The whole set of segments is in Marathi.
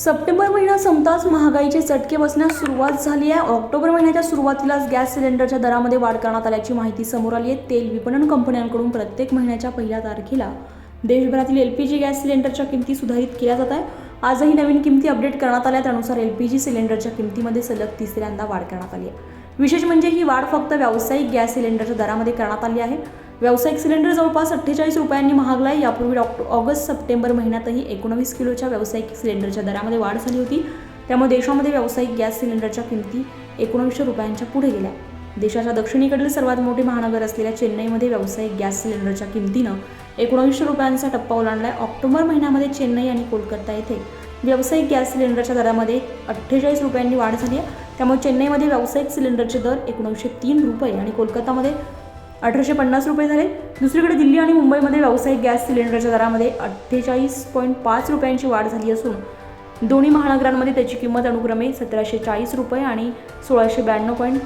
सप्टेंबर महिना संपताच महागाईचे चटके बसण्यास सुरुवात झाली आहे. ऑक्टोबर महिन्याच्या सुरुवातीलाच गॅस सिलेंडरच्या दरामध्ये वाढ करण्यात आल्याची माहिती समोर आली आहे. तेल विपणन कंपन्यांकडून प्रत्येक महिन्याच्या पहिल्या तारखेला देशभरातील एल पी जी गॅस सिलेंडरच्या किमती सुधारित केल्या जात आहे आजही नवीन किमती अपडेट करण्यात आल्या त्यानुसार एल पी जी सिलेंडरच्या किमतीमध्ये सलग तिसऱ्यांदा वाढ करण्यात आली आहे. विशेष म्हणजे ही वाढ फक्त व्यावसायिक गॅस सिलेंडरच्या दरामध्ये करण्यात आली आहे. व्यावसायिक सिलेंडर जवळपास अठ्ठेचाळीस रुपयांनी महागला आहे. यापूर्वी ऑक्टो ऑगस्ट सप्टेंबर महिन्यातही एकोणवीस किलोच्या व्यावसायिक सिलेंडरच्या दरामध्ये वाढ झाली होती. त्यामुळे देशामध्ये व्यावसायिक गॅस सिलेंडरच्या किमती एकोणीसशे रुपयांच्या पुढे गेल्या. देशाच्या दक्षिणेकडील सर्वात मोठे महानगर असलेल्या चेन्नईमध्ये व्यावसायिक गॅस सिलेंडरच्या किमतीनं एकोणीसशे रुपयांचा टप्पा ओलांडलाय. ऑक्टोबर महिन्यामध्ये चेन्नई आणि कोलकाता येथे व्यावसायिक गॅस सिलेंडरच्या दरामध्ये अठ्ठेचाळीस रुपयांनी वाढ झाली आहे. त्यामुळे चेन्नईमध्ये व्यावसायिक सिलेंडरचे दर एकोणीसशे तीन रुपये आणि कोलकातामध्ये अठराशे पन्नास रुपये झाले. दुसरीकडे दिल्ली आणि मुंबईमध्ये व्यावसायिक गॅस सिलेंडरच्या दरामध्ये अठ्ठेचाळीस पॉईंट पाच रुपयांची वाढ झाली असून दोन्ही महानगरांमध्ये त्याची किंमत अनुक्रमे सतराशे चाळीस रुपये आणि सोळाशे ब्याण्णव पॉईंट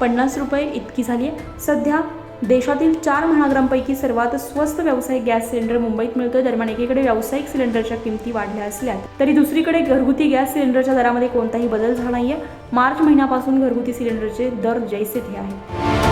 पन्नास रुपये इतकी झाली आहे. सध्या देशातील चार महानगरांपैकी सर्वात स्वस्त व्यावसायिक गॅस सिलेंडर मुंबईत मिळतोय. दरम्यान एकीकडे व्यावसायिक सिलेंडरच्या किमती वाढल्या असल्या तरी दुसरीकडे घरगुती गॅस सिलेंडरच्या दरामध्ये कोणताही बदल झाला नाहीये. मार्च महिन्यापासून घरगुती सिलेंडरचे दर जैसे थे आहेत